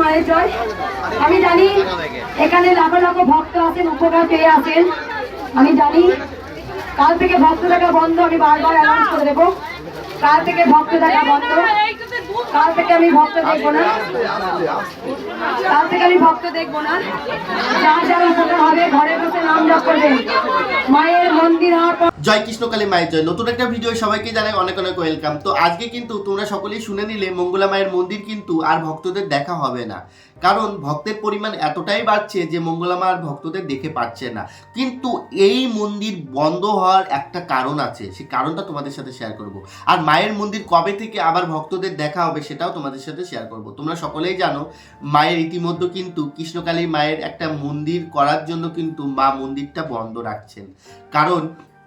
মায়ের জয়। আমি জানি এখানে লাখো লাখো ভক্ত আছেন উপকার পেয়ে আছেন। আমি জানি কাল থেকে ভক্ত দেখা বন্ধ আমি বারবার অ্যানাউন্স করে দেবো। কাল থেকে ভক্ত দেখা বন্ধ। কাল থেকে আমি ভক্ত দেখব না। কাল থেকে আমি ভক্ত দেখব না। যা যারা উপকার হবে ঘরে বসে নাম জপ করবেন। মায়ের মন্দির হওয়ার পর জয় কৃষ্ণকালী মায়ের জয়। নতুন একটা ভিডিও সবাইকে জানাই অনেক অনেক ওয়েলকাম তো আজকে কিন্তু তোমরা সকলেই শুনে নিলে মঙ্গলা মায়ের মন্দির কিন্তু আর ভক্তদের দেখা হবে না। কারণ ভক্তের পরিমাণ এতটাই বাড়ছে যে মঙ্গলা মা আর ভক্তদের দেখে পাচ্ছে না। কিন্তু এই মন্দির বন্ধ হওয়ার একটা কারণ আছে, সেই কারণটা তোমাদের সাথে শেয়ার করব। আর মায়ের মন্দির কবে থেকে আবার ভক্তদের দেখা হবে সেটাও তোমাদের সাথে শেয়ার করব। তোমরা সকলেই জানো, মায়ের ইতিমধ্যে কিন্তু কৃষ্ণকালী মায়ের একটা মন্দির করার জন্য কিন্তু মা মন্দিরটা বন্ধ রাখছেন। কারণ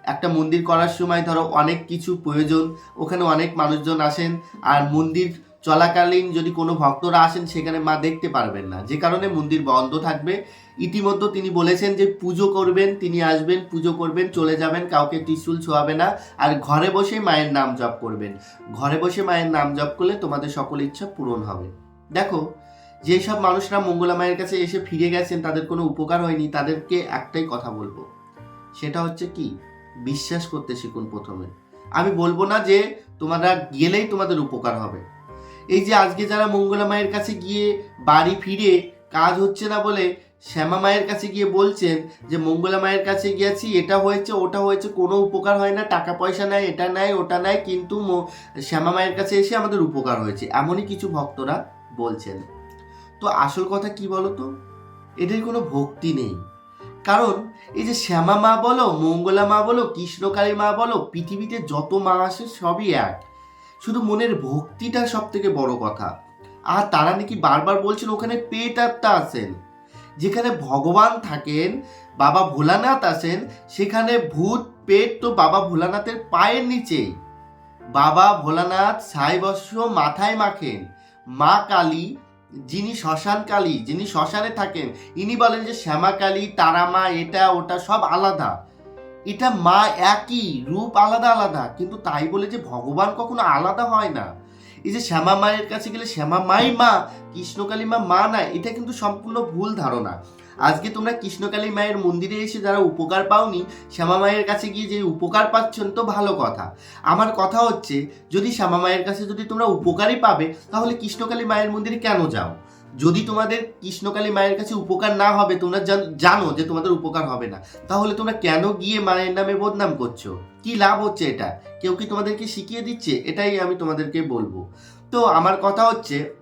একটা মন্দির করার সময় ধরো অনেক কিছু প্রয়োজন, ওখানে অনেক মানুষজন আসেন, আর মন্দির চলাকালীন যদি কোনো ভক্তরা আসেন, সেখানে মা দেখতে পারবেন না। যে কারণে মন্দির বন্ধ থাকবে। ইতিমধ্যে তিনি বলেছেন যে পুজো করবেন, তিনি আসবেন, পুজো করবেন, চলে যাবেন, কাউকে ত্রিশুল ছোঁয়াবে না, আর ঘরে বসে মায়ের নাম জপ করবেন। ঘরে বসে মায়ের নাম জপ করলে তোমাদের সকল ইচ্ছা পূরণ হবে। দেখো, যেসব মানুষরা মঙ্গলা মায়ের কাছে এসে ফিরে গেছেন, তাদের কোনো উপকার হয়নি, তাদেরকে একটাই কথা বলব। সেটা হচ্ছে কি? বিশ্বাস করতে শিখুন প্রথমে। আমি বলব না যে তোমরা গেলেই তোমাদের উপকার হবে। এই যে আজকে যারা মঙ্গলা মায়ের কাছে গিয়ে বাড়ি ফিরে কাজ হচ্ছে না বলে শ্যামা মায়ের কাছে গিয়ে বলছেন যে, মঙ্গলা মায়ের কাছে গিয়েছি, এটা হয়েছে, ওটা হয়েছে, কোনো উপকার হয় না, টাকা পয়সা নেয় এটা নেয় ওটা নেয় কিন্তু শ্যামা মায়ের কাছে এসে আমাদের উপকার হয়েছে। এমনই কিছু ভক্তরা বলছেন। তো আসল কথা কি বলো তো এদের কোনো ভক্তি নেই। কারণ এই যে শ্যামা মা বলো, মঙ্গলা মা বলো, কৃষ্ণকালী মা বলো, পৃথিবীতে যত মা আসে সবই এক। শুধু মনের ভক্তিটা সব থেকে বড় কথা। আর তারা নাকি বারবার বলছেন, ওখানে পেট আত্মা আছেন। যেখানে ভগবান থাকেন, বাবা ভোলানাথ আসেন সেখানে ভূত, পেট তো বাবা ভোলানাথের পায়ের নিচে বাবা ভোলানাথ সাই বস্ত্র মাথায় মাখেন। মা কালী যিনি শ্মশান কালী, যিনি শ্মশানে থাকেন, ইনি বলেন যে শ্যামা কালী তারা মা এটা, ওটা সব আলাদা। এটা মা একই, রূপ আলাদা আলাদা, কিন্তু তাই বলে যে ভগবান কখনো আলাদা হয় না। এই যে শ্যামা মায়ের কাছে গেলে শ্যামা মাই মা, কৃষ্ণকালী মা মা না, এটা কিন্তু সম্পূর্ণ ভুল ধারণা। আজকে তোমরা কৃষ্ণকালী মায়ের মন্দিরে এসে যারা উপকার পাওনি, শ্যামা মায়ের কাছে গিয়ে যে উপকার পাচ্ছেন তো ভালো কথা। আমার কথা হচ্ছে, যদি শ্যামা মায়ের কাছে যদি তোমরা উপকারই পাবে, তাহলে কৃষ্ণকালী মায়ের মন্দিরে কেন যাও? যদি তোমাদের কৃষ্ণকালী মায়ের কাছে উপকার না হবে, তোমরা জান- যে তোমাদের উপকার হবে না, তাহলে তোমরা কেন গিয়ে মায়ের নামে বদনাম করছ? কি লাভ হচ্ছে এটা? কেউ কি তোমাদেরকে শিখিয়ে দিচ্ছে? এটাই আমি তোমাদেরকে বলব। তো আমার কথা হচ্ছে,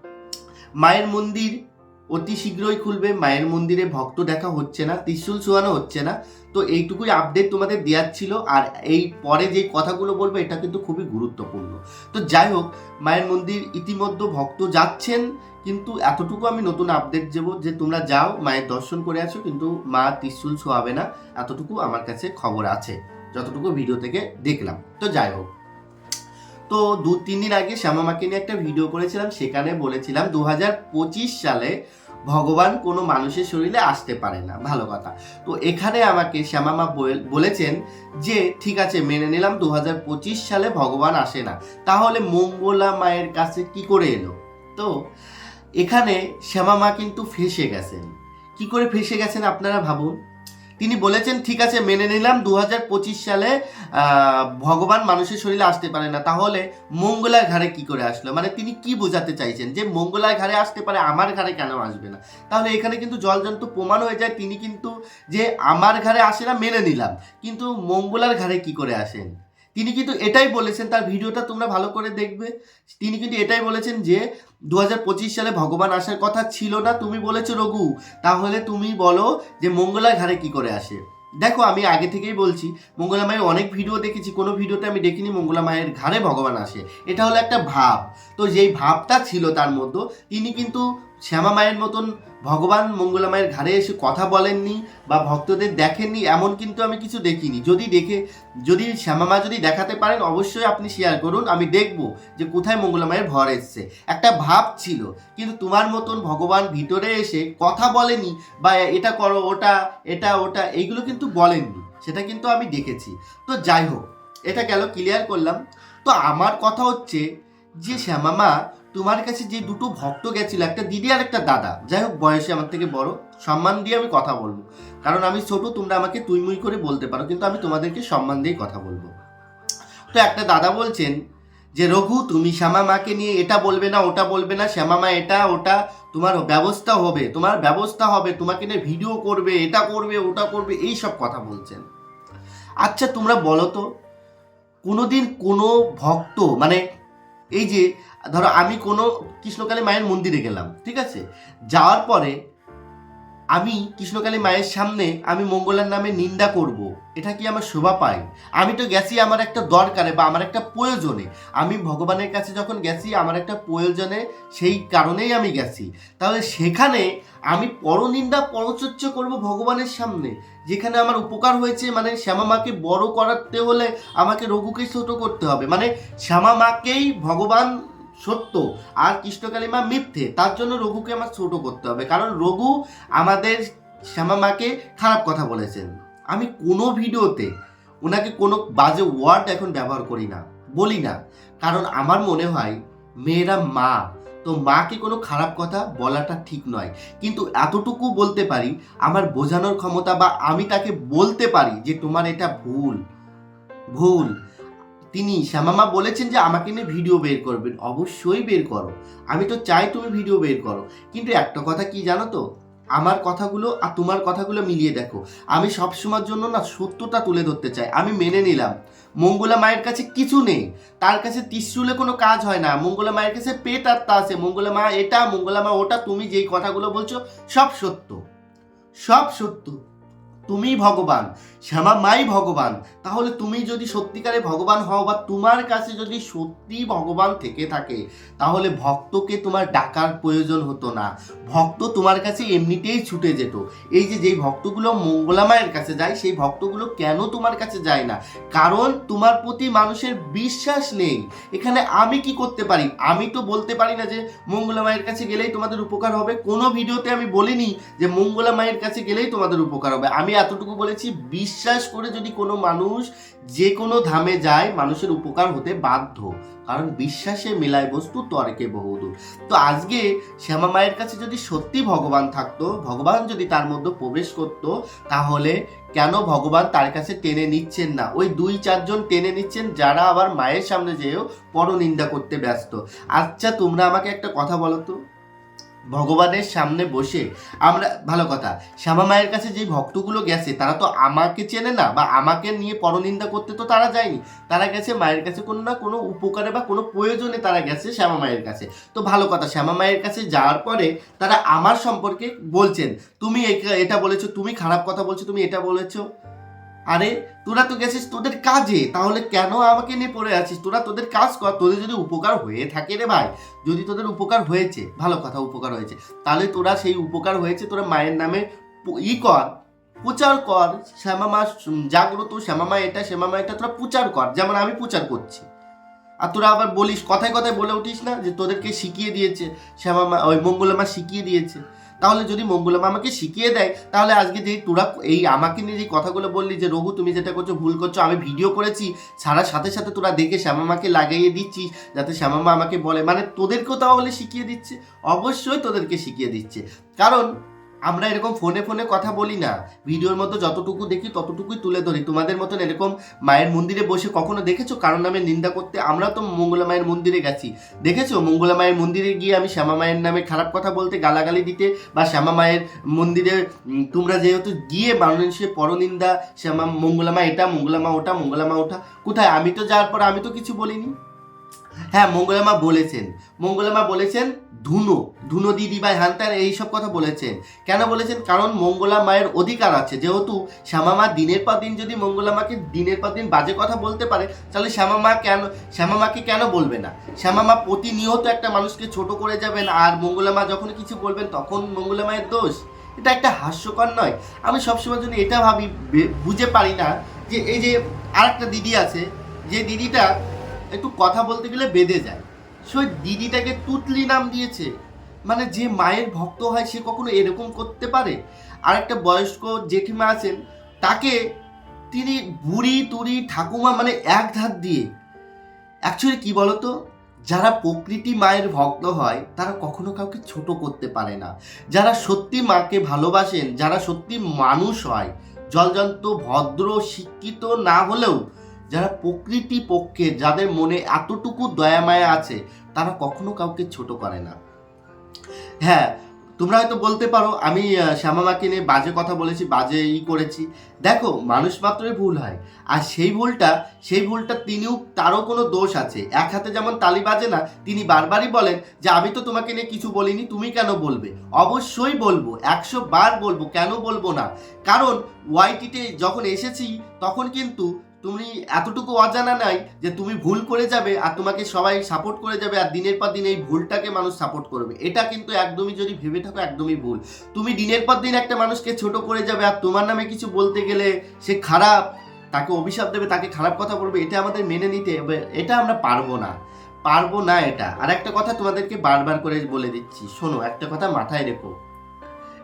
মায়ের মন্দির অতি শীঘ্রই খুলবে, মায়ের মন্দিরে ভক্ত দেখা হচ্ছে না, ত্রিশুল ছোঁয়ানো হচ্ছে না। তো এইটুকুই আপডেট তোমাদের দেওয়ার ছিল, আর এই পরে যে কথাগুলো বলব, এটা কিন্তু খুবই গুরুত্বপূর্ণ। তো যাই হোক, মায়ের মন্দির ইতিমধ্যে ভক্ত যাচ্ছেন, কিন্তু এতটুকু আমি নতুন আপডেট দেবো যে তোমরা যাও, মায়ের দর্শন করে আসো, কিন্তু মা ত্রিশুল ছোঁয়াবে না, এতটুকু আমার কাছে খবর আছে, যতটুকু ভিডিও থেকে দেখলাম। তো যাই হোক। তো দু, তিন দিন আগে শ্যামামাকে নিয়ে একটা ভিডিও করেছিলাম, সেখানে বলেছিলাম দু হাজার পঁচিশ সালে ভগবান কোনো মানুষের শরীরে আসতে পারে না। ভালো কথা। তো এখানে আমাকে শ্যামামা বল- বলেছেন যে, ঠিক আছে, মেনে নিলাম দু হাজার পঁচিশ সালে ভগবান আসে না। তাহলে মঙ্গলা মায়ের কাছে কি করে এলো? তো এখানে শ্যামা মা কিন্তু ফেসে গেছেন। কি করে ফেসে গেছেন আপনারা ভাবুন। তিনি বলেছেন, ঠিক আছে, মেনে নিলাম দু হাজার পঁচিশ সালে ভগবান মানুষের শরীরে আসতে পারে না। তাহলে মঙ্গলার ঘাড়ে কি করে আসলো? মানে তিনি কি বোঝাতে চাইছেন? যে মঙ্গলার ঘাড়ে আসতে পারে, আমার ঘাড়ে কেন আসবে না? তাহলে এখানে কিন্তু জলজন্ত প্রমাণ হয়ে যায়, তিনি কিন্তু যে আমার ঘাড়ে আসে না, মেনে নিলাম। কিন্তু মঙ্গলার ঘাড়ে কি করে আসেন? তিনি কিন্তু এটাই বলেছেন, তার ভিডিওটা তোমরা ভালো করে দেখবে। তিনি কিন্তু এটাই বলেছেন যে দু হাজার পঁচিশ সালে ভগবান আসার কথা ছিল না, তুমি বলেছ রঘু, তাহলে তুমি বলো যে মঙ্গলার ঘাড়ে কি করে আসে। দেখো, আমি আগে থেকেই বলছি, মঙ্গলা মায়ের অনেক ভিডিও দেখেছি, কোনো ভিডিওতে আমি দেখিনি মঙ্গলা মায়ের ঘাড়ে ভগবান আসে। এটা হলো একটা ভাব। তো যেই ভাবটা ছিল তার মধ্যে, তিনি কিন্তু শ্যামা মায়ের মতন ভগবান মঙ্গলা মায়ের ঘাড়ে এসে কথা বলেননি বা ভক্তদের দেখেননি, এমন কিন্তু আমি কিছু দেখিনি। যদি দেখে, যদি শ্যামা মা যদি দেখাতে পারেন, অবশ্যই আপনি শেয়ার করুন, আমি দেখব যে কোথায় মঙ্গলা মায়ের ভর এসছে। একটা ভাব ছিল, কিন্তু তোমার মতন ভগবান ভিতরে এসে কথা বলেনি বা এটা করো, ওটা, এটা, ওটা, এইগুলো কিন্তু বলেননি। সেটা কিন্তু আমি দেখেছি। তো যাই হোক, এটা গেল ক্লিয়ার করলাম? তো আমার কথা হচ্ছে যে শ্যামামা তোমার কাছে যে দুটো ভক্ত গেছিল, একটা দিদি আর একটা দাদা। যাই হোক, বয়সে আমার থেকে বড়। সম্মান দিয়ে আমি কথা বলব। কারণ আমি ছোট, তোমরা আমাকে তুইমুই করে বলতে পারো, কিন্তু আমি তোমাদেরকে সম্মান দিয়ে কথা বলব। তো একটা দাদা বলছেন যে, রঘু, তুমি শ্যামা মাকে নিয়ে এটা বলবে না, ওটা বলবে না, শ্যামা মা এটা, ওটা, তোমার ব্যবস্থা হবে, তোমার ব্যবস্থা হবে, তোমাকে নিয়ে ভিডিও করবে, এটা করবে, ওটা করবে, এই সব কথা বলছেন। আচ্ছা তোমরা বলো তো, কোনোদিন কোনো ভক্ত মানে এই যে ধরো আমি কোনো কৃষ্ণকালী মায়ের মন্দিরে গেলাম ঠিক আছে? যাওয়ার পরে আমি কৃষ্ণকালী মায়ের সামনে আমি মঙ্গলার নামে নিন্দা করব। এটা কি আমার শোভা পায়? আমি তো গেছি আমার একটা দরকারে বা আমার একটা প্রয়োজনে। আমি ভগবানের কাছে যখন গেছি, আমার একটা প্রয়োজনে, সেই কারণেই আমি গেছি। তাহলে সেখানে আমি পরনিন্দা পরচর্চ করব ভগবানের সামনে, যেখানে আমার উপকার হয়েছে মানে শ্যামা মাকে বড় করাতে হলে আমাকে রঘুকে ছোট করতে হবে। মানে শ্যামা মাকেই ভগবান সত্য। আর কৃষ্ণকালী মা মিথ্যে। তার জন্য রঘুকে আমার ছোট করতে হবে। কারণ রঘু আমাদের শ্যামা মাকে খারাপ কথা বলেছেন। আমি কোনো ভিডিওতে ওনাকে কোনো বাজে ওয়ার্ড এখন ব্যবহার করি না, বলি না। কারণ আমার মনে হয়, মেয়েরা মা। তো মাকে কোনো খারাপ কথা বলাটা ঠিক নয়। কিন্তু এতটুকু বলতে পারি, আমার বোঝানোর ক্ষমতা বা আমি তাকে বলতে পারি যে, তোমার এটা ভুল। ভুল। তিনি শ্যামামা বলেছেন যে আমাকে নিয়ে ভিডিও বের করবেন। অবশ্যই বের করো। আমি তো চাই তুমি ভিডিও বের করো। কিন্তু একটা কথা কি জানো তো? আমার কথাগুলো আর তোমার কথাগুলো মিলিয়ে দেখো। আমি সবসময়ের জন্য না সত্যটা তুলে ধরতে চাই। আমি মেনে নিলাম। মঙ্গলা মায়ের কাছে কিছু নেই। তার কাছে ত্রিশুলে কোনো কাজ হয় না। মঙ্গলা মায়ের কাছে পেট আত্মা আছে। মঙ্গলা মা এটা, মঙ্গলা মা ওটা, তুমি যেই কথাগুলো বলছো, সব সত্য। সব সত্য। তুমি ভগবান, শ্যামা মাই ভগবান। তাহলে তুমি যদি সত্যিকারে ভগবান হও বা তোমার কাছে যদি সত্যি ভগবান থেকে থাকে, তাহলে ভক্তকে তোমার ডাকার প্রয়োজন হতো না। ভক্ত তোমার কাছে এমনিতেই ছুটে যেত। এই যে যেই ভক্তগুলো মঙ্গলামায়ের কাছে যায়, সেই ভক্তগুলো কেন তোমার কাছে যায় না? কারণ তোমার প্রতি মানুষের বিশ্বাস নেই। এখানে আমি কি করতে পারি? আমি তো বলতে পারি না যে মঙ্গলা মায়ের কাছে গেলেই তোমাদের উপকার হবে। কোনো ভিডিওতে আমি বলিনি যে মঙ্গলা মায়ের কাছে গেলেই তোমাদের উপকার হবে। আমি এতটুকু বলেছি, বিশ্বাস করে যদি কোনো মানুষ যে কোনো ধামে যায়, মানুষের উপকার হতে বাধ্য। কারণ বিশ্বাসে মেলায় বস্তু, তর্কে বহুদূর। তো আজকে শ্যামা মায়ের কাছে যদি সত্যি ভগবান থাকতো, ভগবান যদি তার মধ্যে প্রবেশ করতো, তাহলে কেন ভগবান তার কাছে টেনে নিচ্ছেন না? ওই দুই, চারজন টেনে নিচ্ছেন, যারা আবার মায়ের সামনে যেয়েও পরনিন্দা করতে ব্যস্ত। আচ্ছা তোমরা আমাকে একটা কথা বলো তো। ভগবানের সামনে বসে আমরা, ভালো কথা, শ্যামা মায়ের কাছে যে ভক্তগুলো গেছে, তারা তো আমাকে চেনে না বা আমাকে নিয়ে পরনিন্দা করতে তো তারা যায়নি। তারা গেছে মায়ের কাছে কোনো না কোনো উপকারে বা কোনো প্রয়োজনে তারা গেছে শ্যামা মায়ের কাছে। তো ভালো কথা, শ্যামা মায়ের কাছে যাওয়ার পরে তারা আমার সম্পর্কে বলছেন, তুমি এটা বলেছ, তুমি খারাপ কথা বলছো, তুমি এটা বলেছ? আরে, তোরা তো গেছিস তোদের কাজে, তাহলে কেন আমাকে নিয়ে পড়ে আছিস? তোরা তোদের কাজ কর, তোদের যদি উপকার হয়ে থাকে রে ভাই, যদি তোদের উপকার হয়েছে, ভালো কথা, উপকার হয়েছে, তাহলে তোরা সেই উপকার হয়েছে তোরা মায়ের নামে ই কর, প্রচার কর শ্যামা মা জাগ্রত শ্যামা মা এটা শ্যামা মা এটা, তোরা প্রচার কর, যেমন আমি প্রচার করছি। আর তোরা আবার বলিস, কথায় কথায় বলে উঠিস না যে তোদেরকে শিখিয়ে দিয়েছে শ্যামা মা ওই মঙ্গলা মা শিখিয়ে দিয়েছে। তাহলে যদি মঙ্গলা মা আমাকে শিখিয়ে দেয়, তাহলে আজকে যে তোরা এই আমাকে নিয়ে যে কথাগুলো বললি যে, রঘু, তুমি যেটা করছ ভুল করছ, আমি ভিডিও করেছি ছাড়ার সাথে সাথে তোরা দেখে শ্যামামাকে লাগাইয়ে দিচ্ছিস, যাতে শ্যামামা আমাকে বলে। মানে তোদেরকেও তাহলে শিখিয়ে দিচ্ছে, অবশ্যই তোদেরকে শিখিয়ে দিচ্ছে। কারণ আমরা এরকম ফোনে ফোনে কথা বলি না। ভিডিওর মতো যতটুকু দেখি ততটুকুই তুলে ধরি। তোমাদের মতন এরকম মায়ের মন্দিরে বসে কখনো দেখেছ? কারণ নামে নিন্দা করতে আমরা তো মঙ্গলা মায়ের মন্দিরে গেছি। দেখেছ? মঙ্গলা মায়ের মন্দিরে গিয়ে আমি শ্যামা মায়ের নামে খারাপ কথা বলতে গালাগালি দিতে বা শ্যামা মায়ের মন্দিরে তোমরা যেহেতু গিয়ে মানুষের পরনিন্দা, শ্যামা মঙ্গলা মা এটা, মঙ্গলা মা ওটা, মঙ্গলা মা ওটা, কোথায়? আমি তো যাওয়ার পর আমি তো কিছু বলিনি। হ্যাঁ মঙ্গলামা বলেছেন। মঙ্গলামা বলেছেন, ধুনো ধুনো দিদি বা হ্যান্তার এইসব কথা বলেছেন। কেন বলেছেন? কারণ মঙ্গলা মায়ের অধিকার আছে। যেহেতু শ্যামামা দিনের পর দিন যদি মঙ্গলামাকে দিনের পর দিন বাজে কথা বলতে পারে, তাহলে শ্যামামা কেন শ্যামামাকে কেন বলবে না? শ্যামামা প্রতিনিয়ত একটা মানুষকে ছোট করে যাবেন আর মঙ্গলামা যখন কিছু বলবেন, তখন মঙ্গলামায়ের দোষ। এটা একটা হাস্যকর নয়। আমি সবসময় জন্য এটা ভাবি বুঝে পারি না যে, এই যে আরেকটা দিদি আছে, যে দিদিটা একটু কথা বলতে গেলে বেঁধে যায়। সেই দিদিটাকে তুতলি নাম দিয়েছে। মানে যে মায়ের ভক্ত হয়, সে কখনো এরকম করতে পারে? আর একটা বয়স্ক জেঠিমা আছেন, তাকে তিনি বুড়ি, তুড়ি, ঠাকুমা মানে এক ধার দিয়ে। অ্যাকচুয়ালি কি বলতো? যারা প্রকৃতি মায়ের ভক্ত হয়, তারা কখনো কাউকে ছোট করতে পারে না। যারা সত্যি মাকে ভালোবাসেন, যারা সত্যি মানুষ হয়, জলজন্ত, ভদ্র, শিক্ষিত না হলেও যারা প্রকৃতি পক্ষে যাদের মনে এতটুকু দয়া মায়া আছে তারা কখনো কাউকে ছোট করে না। হ্যাঁ তোমরা হয়তো বলতে পারো আমি আহ, শ্যামা মাকে নিয়ে বাজে কথা বলেছি বাজে ই করেছি। দেখো মানুষ মাত্রই ভুল হয়। আর সেই ভুলটা সেই ভুলটা তিনিও তারও কোনো দোষ আছে। এক হাতে যেমন তালি বাজে না তিনি বারবারই বলেন যে আমি তো তোমাকে নিয়ে কিছু বলিনি তুমি কেন বলবে? অবশ্যই বলব একশো বার বলব কেন বলব না। কারণ ওয়াইটিতে যখন এসেছি তখন কিন্তু তুমি এতটুকু অজানা নাই যে তুমি ভুল করে যাবে আর তোমাকে সবাই সাপোর্ট করে যাবে আর দিনের পর দিন এই ভুলটাকে মানুষ সাপোর্ট করবে। এটা কিন্তু একদমই যদি ভেবে থাকো একদমই ভুল। তুমি দিনের পর দিন একটা মানুষকে ছোট করে যাবে আর তোমার নামে কিছু বলতে গেলে সে খারাপ, তাকে অভিশাপ দেবে, তাকে খারাপ কথা বলবে, এটা আমাদের মেনে নিতে হবে। এটা আমরা পারব না। পারব না এটা। আর একটা কথা তোমাদেরকে বারবার করে বলে দিচ্ছি, শোনো, একটা কথা মাথায় রেখো।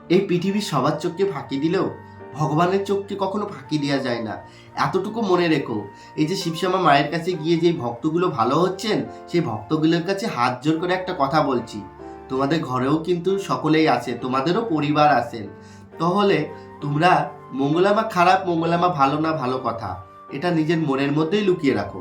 এই পৃথিবীর সবার চোখকে ফাঁকি দিলেও ভগবানের চোখকে কখনো ফাঁকি দেওয়া যায় না। এতটুকু মনে রেখো, এই যে শিবশ্যামা মায়ের কাছে গিয়ে যে ভক্তগুলো ভালো হচ্ছেন, সেই ভক্তগুলোর কাছে হাত জোর করে একটা কথা বলছি। তোমাদের ঘরেও কিন্তু সকলেই আছে, তোমাদেরও পরিবার আছেন তাহলে তোমরা মঙ্গলামা খারাপ, মঙ্গলামা ভালো না ভালো কথা, এটা নিজের মনের মধ্যেই লুকিয়ে রাখো।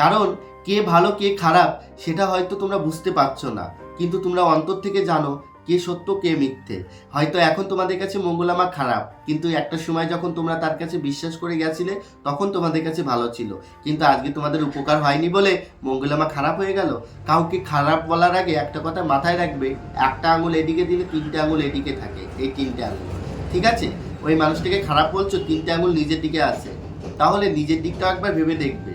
কারণ কে ভালো, কে খারাপ, সেটা হয়তো তোমরা বুঝতে পারছ না, কিন্তু তোমরা অন্তর থেকে জানো কে সত্য, কে মিথ্যে? হয়তো এখন তোমাদের কাছে মঙ্গলামা খারাপ, কিন্তু একটা সময় যখন তোমরা তার কাছে বিশ্বাস করে গেছিলে, তখন তোমাদের কাছে ভালো ছিল। কিন্তু আজকে তোমাদের উপকার হয়নি বলে মঙ্গলামা খারাপ হয়ে গেল? কাউকে খারাপ বলার আগে একটা কথা মাথায় রাখবে, একটা আঙুল এদিকে দিলে তিনটে আঙুল এদিকে থাকে, এই তিনটে আঙুল। ঠিক আছে? ওই মানুষটাকে খারাপ বলছো, তিনটে আঙুল নিজের দিকে আছে। তাহলে নিজের দিকটাও একবার ভেবে দেখবে।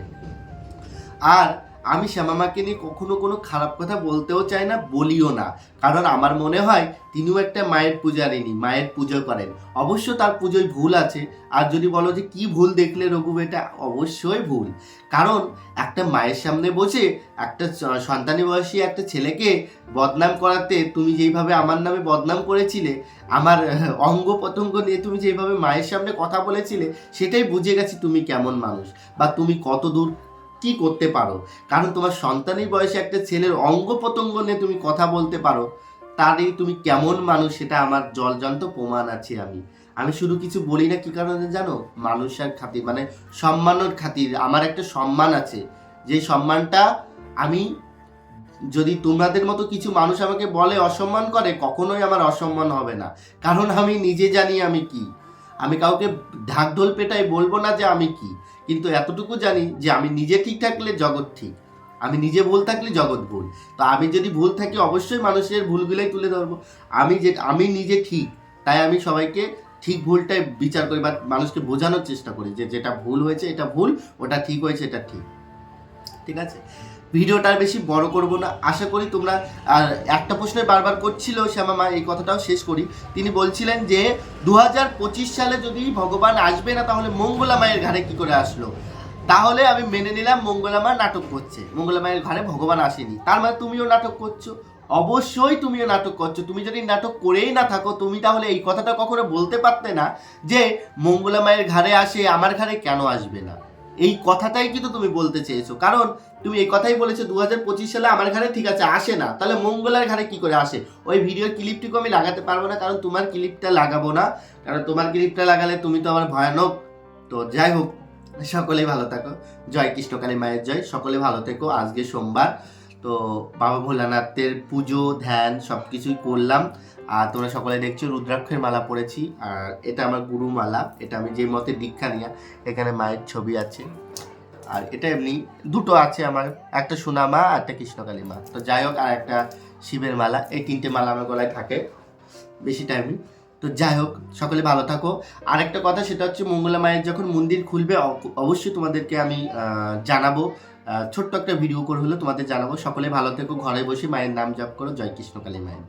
আর আমি শ্যামামাকে নিয়ে কখনো কোনো খারাপ কথা বলতেও চাই না, বলিও না। কারণ আমার মনে হয় তিনিও একটা মায়ের পূজারিনী মায়ের পুজো করেন। অবশ্য তার পুজোয় ভুল আছে। আর যদি বলো যে কি ভুল দেখলে রঘু এটা অবশ্যই ভুল। কারণ একটা মায়ের সামনে বসে একটা সন্তানী বয়সী একটা ছেলেকে বদনাম করাতে তুমি যেইভাবে আমার নামে বদনাম করেছিলে, আমার অঙ্গ প্রত্যঙ্গ নিয়ে তুমি যেভাবে মায়ের সামনে কথা বলেছিলে, সেটাই বুঝে গেছি তুমি কেমন মানুষ। বা তুমি কত দূর কি করতে পারো? কারণ তোমার সন্তানের বয়সে একটা ছেলের অঙ্গ প্রত্যঙ্গ নিয়ে তুমি কথা বলতে পারো, তারই তুমি কেমন মানুষ সেটা আমার জলজন্ত প্রমাণ আছে আমি। আমি শুধু কিছু বলি না, কি কারণে জানো? মানুষের খাতির মানে সম্মানের খাতির, আমার একটা সম্মান আছে। যে সম্মানটা আমি, যদি তোমাদের মতো কিছু মানুষ আমাকে বলে অসম্মান করে, কখনোই আমার অসম্মান হবে না। কারণ আমি নিজে জানি আমি কি। আমি কাউকে ঢাকঢোল পেটাই বলব না যে আমি কি। কিন্তু এতটুকু জানি যে আমি নিজে ঠিক থাকলে জগৎ ঠিক। আমি নিজে ভুল থাকলে জগৎ ভুল। তো আমি যদি ভুল থাকি, অবশ্যই মানুষের ভুলগুলোই তুলে ধরবো। আমি যে, আমি নিজে ঠিক, তাই আমি সবাইকে ঠিক ভুলটাই বিচার করি বা মানুষকে বোঝানোর চেষ্টা করি যে যেটা ভুল হয়েছে, এটা ভুল, ওটা ঠিক হয়েছে, এটা ঠিক। ঠিক আছে? ভিডিওটা আর বেশি বড় করব না। আশা করি তোমরা, আর একটা প্রশ্নে বারবার করছিল শ্যামা মা, এই কথাটাও শেষ করি। তিনি বলছিলেন যে, দুহাজার পঁচিশ সালে যদি ভগবান আসবে না, তাহলে মঙ্গলা মায়ের ঘাড়ে কি করে আসলো? তাহলে আমি মেনে নিলাম মঙ্গলা মা নাটক করছে। মঙ্গলা মায়ের ঘরে ভগবান আসেনি। তার মানে তুমিও নাটক করছ? অবশ্যই তুমিও নাটক করছ। তুমি যদি নাটক করেই না থাকো, তুমি তাহলে এই কথাটা কখনো বলতে পারতে না যে, মঙ্গলা মায়ের ঘাড়ে আসে, আমার ঘাড়ে কেন আসবে না? এই কথাটাই কিন্তু তুমি বলতে চেয়েছো। কারণ তুমি এই কথাই বলেছ দু হাজার পঁচিশ সালে আমার ঘরে ঠিক আছে, আসে না। তাহলে মঙ্গলার ঘরে কি করে আসে? ওই ভিডিওর ক্লিপটিকে আমি লাগাতে পারব না, কারণ তোমার ক্লিপটা লাগাবো না। কারণ তোমার ক্লিপটা লাগালে তুমি তো আমার ভয়ানক। তো যাই হোক, সকলেই ভালো থাকো। জয় কৃষ্ণকালী মায়ের জয়। সকলে ভালো থেকো। আজকে সোমবার। তো বাবা ভোলানাথের পুজো, ধ্যান সব কিছুই করলাম। আর তোমরা সকলে দেখছ, রুদ্রাক্ষের মালা পরেছি। আর এটা আমার গুরু মালা, এটা আমি যে মতে দীক্ষা নিয়া এখানে মায়ের ছবি আছে। আর এটা এমনি দুটো আছে আমার, একটা সোনা মা আর একটা কৃষ্ণকালী মা। তো যাই হোক, আর একটা শিবের মালা, এই তিনটে মালা আমার গলায় থাকে বেশি টাইমই তো যাই হোক, সকলে ভালো থাকো। আর একটা কথা, সেটা হচ্ছে মঙ্গলা মায়ের যখন মন্দির খুলবে অবশ্যই তোমাদেরকে আমি জানাব। ছোট্ট একটা ভিডিও করে হলেও তোমাদের জানাব। সকলে ভালো থেকো, ঘরে বসে মায়ের নাম জপ করো। জয় কৃষ্ণকালী মায়ের